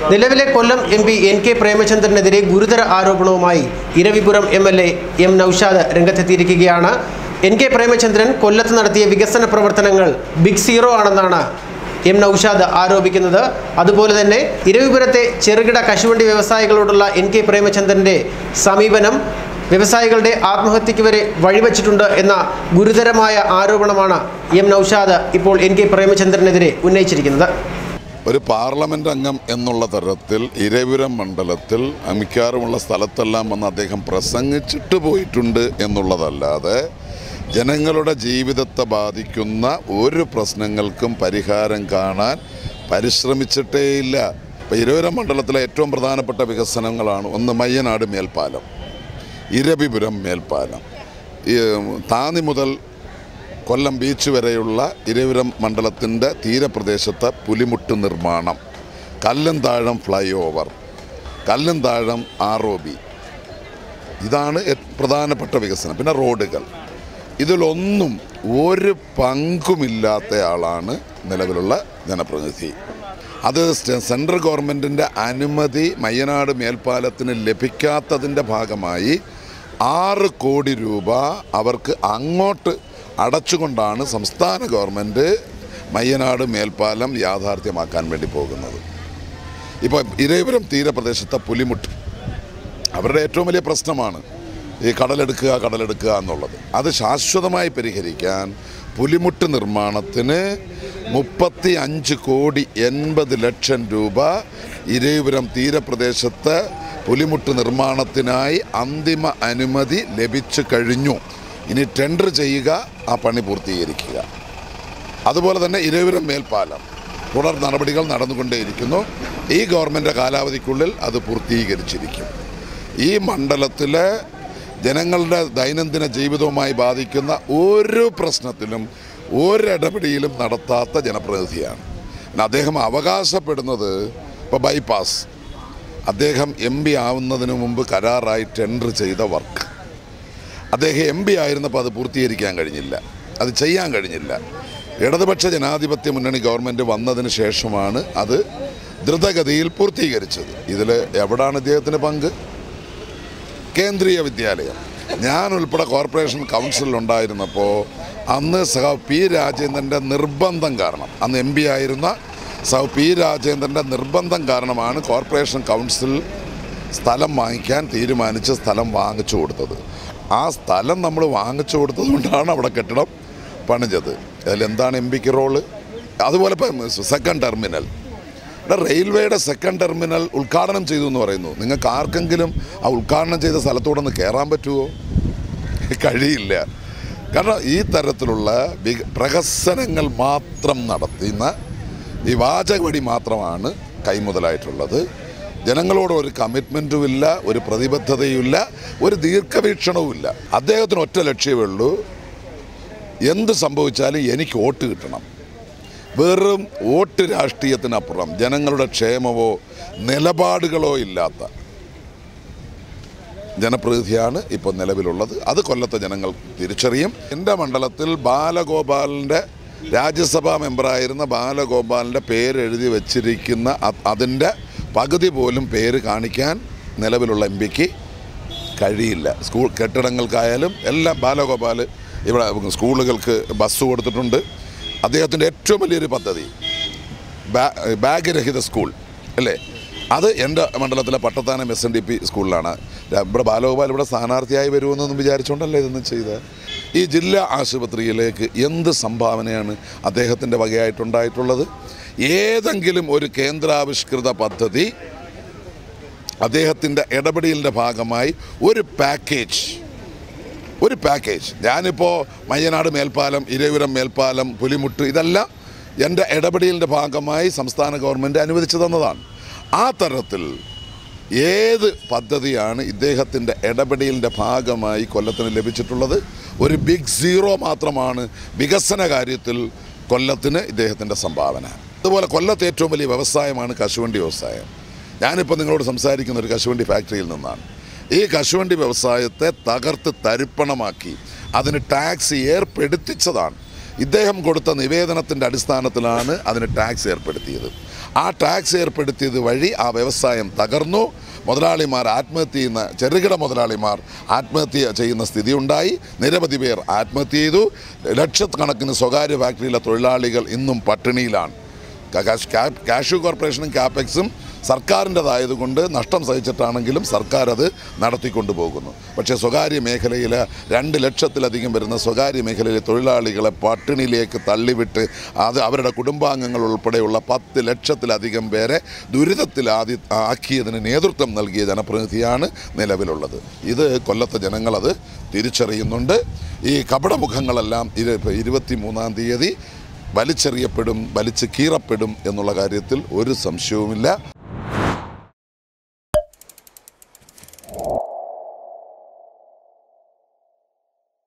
നിലവിലെ Kollam M P N K പ്രേമചന്ദ്രനെതിരെ ഗുരുതര ആരോപണവുമായി Eravipuram M L A M Noushad രംഗത്തെത്തിയിരിക്കുകയാണ്. എൻ കെ പ്രേമചന്ദ്രൻ കൊല്ലത്ത് നടത്തിയ വികസന പ്രവർത്തനങ്ങൾ ബിഗ് സീറോ ആണെന്നാണ് എം നൌഷാദ് ആരോപിക്കുന്നത്. അതുപോലെ തന്നെ ഇരവിപുരത്തെ ചെറുകിട കശുവണ്ടി വ്യവസായികളോടുള്ള എൻ കെ പ്രേമചന്ദ്രന്റെ സമീപനം വ്യവസായികളുടെ ആത്മഹത്യക്ക് വരെ വഴിവെച്ചിട്ടുണ്ട് എന്ന ഗുരുതരമായ ആരോപണമാണ് എം നൌഷാദ് ഇപ്പോൾ എൻ കെ പ്രേമചന്ദ്രനെതിരെ ഉന്നയിച്ചിരിക്കുന്നത്. ഒരു പാർലമെന്റ് അംഗം എന്നുള്ള തരത്തിൽ ഇരവിപുരം മണ്ഡലത്തിൽ മിക്കവാറുമുള്ള സ്ഥലത്തെല്ലാം വന്ന് അദ്ദേഹം പ്രസംഗിച്ചിട്ട് പോയിട്ടുണ്ട് എന്നുള്ളതല്ലാതെ ജനങ്ങളുടെ ജീവിതത്തെ ബാധിക്കുന്ന ഒരു പ്രശ്നങ്ങൾക്കും പരിഹാരം കാണാൻ പരിശ്രമിച്ചിട്ടേയില്ല. ഇപ്പോൾ ഇരവിപുരം മണ്ഡലത്തിലെ ഏറ്റവും പ്രധാനപ്പെട്ട വികസനങ്ങളാണ് ഒന്ന് മയ്യനാട് മേൽപ്പാലം ഇരവിപുരം മേൽപ്പാലം. താന്നി മുതൽ കൊല്ലം ബീച്ച് വരെയുള്ള ഇരവിരം മണ്ഡലത്തിന്റെ തീരപ്രദേശത്ത് പുലിമുട്ട് നിർമ്മാണം. Kallanthazham flyover Kallanthazham R O B ഇതാണ് പ്രധാനപ്പെട്ട വികസനം. പിന്നെ റോഡുകൾ. ഇതിലൊന്നും ഒരു പങ്കുമില്ലാത്ത ആളാണ് നിലവിലുള്ള ജനപ്രതിനിധി. അത് സെൻട്രൽ ഗവൺമെന്റിന്റെ അനുമതി മയ്യനാട് മേൽപ്പാലത്തിന് ലഭിക്കാത്തതിന്റെ ഭാഗമായി ആറ് കോടി രൂപ അവർക്ക് അങ്ങോട്ട് അടച്ചുകൊണ്ടാണ് സംസ്ഥാന ഗവൺമെന്റ് മയ്യനാട് മേൽപ്പാലം യാഥാർത്ഥ്യമാക്കാൻ വേണ്ടി പോകുന്നത്. ഇപ്പോൾ ഇരേപുരം തീരപ്രദേശത്തെ പുലിമുട്ട് അവരുടെ ഏറ്റവും വലിയ പ്രശ്നമാണ് ഈ കടലെടുക്കുക കടലെടുക്കുക എന്നുള്ളത്. അത് ശാശ്വതമായി പരിഹരിക്കാൻ പുലിമുട്ട് നിർമ്മാണത്തിന് മുപ്പത്തി അഞ്ച് കോടി എൺപത് ലക്ഷം രൂപ ഇരേപുരം തീരപ്രദേശത്ത് പുലിമുട്ട് നിർമ്മാണത്തിനായി അന്തിമ അനുമതി ലഭിച്ചു കഴിഞ്ഞു. ഇനി ടെൻഡർ ചെയ്യുക ആ പണി പൂർത്തീകരിക്കുക. അതുപോലെ തന്നെ ഇരുവരും മേൽപ്പാലം. തുടർ നടപടികൾ നടന്നുകൊണ്ടേയിരിക്കുന്നു. ഈ ഗവൺമെന്റ് കാലാവധിക്കുള്ളിൽ അത് പൂർത്തീകരിച്ചിരിക്കും. ഈ മണ്ഡലത്തിലെ ജനങ്ങളുടെ ദൈനംദിന ജീവിതവുമായി ബാധിക്കുന്ന ഒരു പ്രശ്നത്തിലും ഒരിടപെടിയിലും നടത്താത്ത ജനപ്രതിനിധിയാണ്. അദ്ദേഹം അവകാശപ്പെടുന്നത് ഇപ്പോൾ ബൈപ്പാസ് അദ്ദേഹം എം പി ആവുന്നതിന് മുമ്പ് കരാറായി ടെൻഡർ ചെയ്ത വർക്ക് അദ്ദേഹം എം പി ആയിരുന്നപ്പോൾ അത് പൂർത്തീകരിക്കാൻ കഴിഞ്ഞില്ല. അത് ചെയ്യാൻ കഴിഞ്ഞില്ല. ഇടതുപക്ഷ ജനാധിപത്യ മുന്നണി ഗവൺമെന്റ് വന്നതിന് ശേഷമാണ് അത് ദ്രുതഗതിയിൽ പൂർത്തീകരിച്ചത്. ഇതിൽ എവിടാണ് ഇദ്ദേഹത്തിന് പങ്ക്? കേന്ദ്രീയ വിദ്യാലയം. ഞാൻ ഉൾപ്പെടെ കോർപ്പറേഷൻ കൗൺസിലിൽ ഉണ്ടായിരുന്നപ്പോൾ അന്ന് സഹ പി രാജേന്ദ്രന്റെ നിർബന്ധം കാരണം അന്ന് എം പി ആയിരുന്ന സഹ പി രാജേന്ദ്രന്റെ നിർബന്ധം കാരണമാണ് കോർപ്പറേഷൻ കൗൺസിൽ സ്ഥലം വാങ്ങിക്കാൻ തീരുമാനിച്ച് സ്ഥലം വാങ്ങിച്ചു കൊടുത്തത്. ആ സ്ഥലം നമ്മൾ വാങ്ങിച്ചു കൊടുത്തതുകൊണ്ടാണ് അവിടെ കെട്ടിടം പണിഞ്ഞത്. അതിലെന്താണ് എം പിക്ക് റോൾ? അതുപോലെ ഇപ്പം സെക്കൻഡ് ടെർമിനൽ ഇവിടെ റെയിൽവേയുടെ സെക്കൻഡ് ടെർമിനൽ ഉദ്ഘാടനം ചെയ്തു എന്ന് പറയുന്നു. നിങ്ങൾക്ക് ആർക്കെങ്കിലും ആ ഉദ്ഘാടനം ചെയ്ത സ്ഥലത്തൂടെ ഒന്ന് കയറാൻ പറ്റുമോ കഴിയില്ല. കാരണം ഈ തരത്തിലുള്ള പ്രഹസനങ്ങൾ മാത്രം നടത്തുന്ന ഈ മാത്രമാണ് കൈമുതലായിട്ടുള്ളത്. ജനങ്ങളോട് ഒരു കമ്മിറ്റ്മെന്റും ഇല്ല ഒരു പ്രതിബദ്ധതയുമില്ല ഒരു ദീർഘവീക്ഷണവും ഇല്ല അദ്ദേഹത്തിന് ഒറ്റ ലക്ഷ്യമേ ഉള്ളൂ. എന്ത് സംഭവിച്ചാലും എനിക്ക് വോട്ട് കിട്ടണം. വെറും വോട്ട് രാഷ്ട്രീയത്തിനപ്പുറം ജനങ്ങളുടെ ക്ഷേമമോ നിലപാടുകളോ ഇല്ലാത്ത ജനപ്രതിനിധിയാണ് ഇപ്പോൾ നിലവിലുള്ളത്. അത് കൊല്ലത്തെ ജനങ്ങൾ തിരിച്ചറിയും. എന്റെ മണ്ഡലത്തിൽ ബാലഗോപാലിന്റെ രാജ്യസഭാ മെമ്പറായിരുന്ന ബാലഗോപാലിന്റെ പേരെഴുതി വച്ചിരിക്കുന്ന അതിന്റെ പകുതി പോലും പേര് കാണിക്കാൻ നിലവിലുള്ള എം പിക്ക് കഴിയില്ല. സ്കൂൾ കെട്ടിടങ്ങൾക്കായാലും എല്ലാം ബാലഗോപാൽ ഇവിടെ സ്കൂളുകൾക്ക് ബസ് കൊടുത്തിട്ടുണ്ട്. അദ്ദേഹത്തിന്റെ ഏറ്റവും വലിയൊരു പദ്ധതി ബാഗ് രഹിത സ്കൂൾ അല്ലേ? അത് എന്റെ മണ്ഡലത്തിലെ Pattathanam S N D P സ്കൂളിലാണ്. ഇവിടെ ബാലഗോപാൽ ഇവിടെ സ്ഥാനാർത്ഥിയായി വരുമെന്നൊന്നും വിചാരിച്ചുകൊണ്ടല്ലേ ഇതൊന്നും ചെയ്ത്? ഈ ജില്ലാ ആശുപത്രിയിലേക്ക് എന്ത് സംഭാവനയാണ് അദ്ദേഹത്തിന്റെ വകയായിട്ടുണ്ടായിട്ടുള്ളത്? ഏതെങ്കിലും ഒരു കേന്ദ്രാവിഷ്കൃത പദ്ധതി അദ്ദേഹത്തിന്റെ ഇടപെടലിന്റെ ഭാഗമായി ഒരു പാക്കേജ് ഒരു പാക്കേജ്. ഞാനിപ്പോൾ മയ്യനാട് മേൽപ്പാലം ഇരവിരം മേൽപ്പാലം പുലിമുട്ട് ഇതെല്ലാം എന്റെ ഇടപെടലിന്റെ ഭാഗമായി സംസ്ഥാന ഗവൺമെന്റ് അനുവദിച്ചു തന്നതാണ്. ആ തരത്തിൽ ഏത് പദ്ധതിയാണ് ഇദ്ദേഹത്തിന്റെ ഇടപെടലിന്റെ ഭാഗമായി കൊല്ലത്തിന് ലഭിച്ചിട്ടുള്ളത്? ഒരു ബിഗ് സീറോ മാത്രമാണ് വികസന കാര്യത്തിൽ കൊല്ലത്തിന് ഇദ്ദേഹത്തിന്റെ സംഭാവന. അതുപോലെ കൊല്ലത്ത് ഏറ്റവും വലിയ വ്യവസായമാണ് കശുവണ്ടി വ്യവസായം. ഞാനിപ്പോൾ നിങ്ങളോട് സംസാരിക്കുന്ന ഒരു കശുവണ്ടി ഫാക്ടറിയിൽ നിന്നാണ്. ഈ കശുവണ്ടി വ്യവസായത്തെ തകർത്ത് തരിപ്പണമാക്കി അതിന് ടാക്സ് ഏർപ്പെടുത്തിച്ചതാണ്. ഇദ്ദേഹം കൊടുത്ത നിവേദനത്തിന്റെ അടിസ്ഥാനത്തിലാണ് അതിന് ടാക്സ് ഏർപ്പെടുത്തിയത്. ആ ടാക്സ് ഏർപ്പെടുത്തിയത് വഴി ആ വ്യവസായം തകർന്നു മുതലാളിമാർ ആത്മഹത്യ ചെയ്യുന്ന ചെറുകിട മുതലാളിമാർ ആത്മഹത്യ ചെയ്യുന്ന സ്ഥിതി ഉണ്ടായി നിരവധി പേർ ആത്മഹത്യ ചെയ്തു ലക്ഷക്കണക്കിന് സ്വകാര്യ ഫാക്ടറിയിലെ തൊഴിലാളികൾ ഇന്നും പട്ടിണിയിലാണ് കാഷ്- കാഷ്യൂ കോർപ്പറേഷനും കാപ്പെക്സും സർക്കാരിന്റെതായതുകൊണ്ട് നഷ്ടം സഹിച്ചിട്ടാണെങ്കിലും സർക്കാർ അത് നടത്തിക്കൊണ്ടു പോകുന്നു പക്ഷേ സ്വകാര്യ മേഖലയിൽ രണ്ട് ലക്ഷത്തിലധികം വരുന്ന സ്വകാര്യ മേഖലയിലെ തൊഴിലാളികളെ പട്ടിണിയിലേക്ക് തള്ളിവിട്ട് അത് അവരുടെ കുടുംബാംഗങ്ങൾ ഉൾപ്പെടെയുള്ള പത്ത് ലക്ഷത്തിലധികം പേരെ ദുരിതത്തിൽ ആദ്യ ആക്കിയതിന് നേതൃത്വം നൽകിയ ജനപ്രതിനിധിയാണ് നിലവിലുള്ളത്. ഇത് കൊല്ലത്തെ ജനങ്ങളത് തിരിച്ചറിയുന്നുണ്ട്. ഈ കപടമുഖങ്ങളെല്ലാം ഇരു ഇരുപത്തി മൂന്നാം തീയതി വലിച്ചെറിയപ്പെടും വലിച്ചു കീറപ്പെടും എന്നുള്ള കാര്യത്തിൽ ഒരു സംശയവുമില്ല.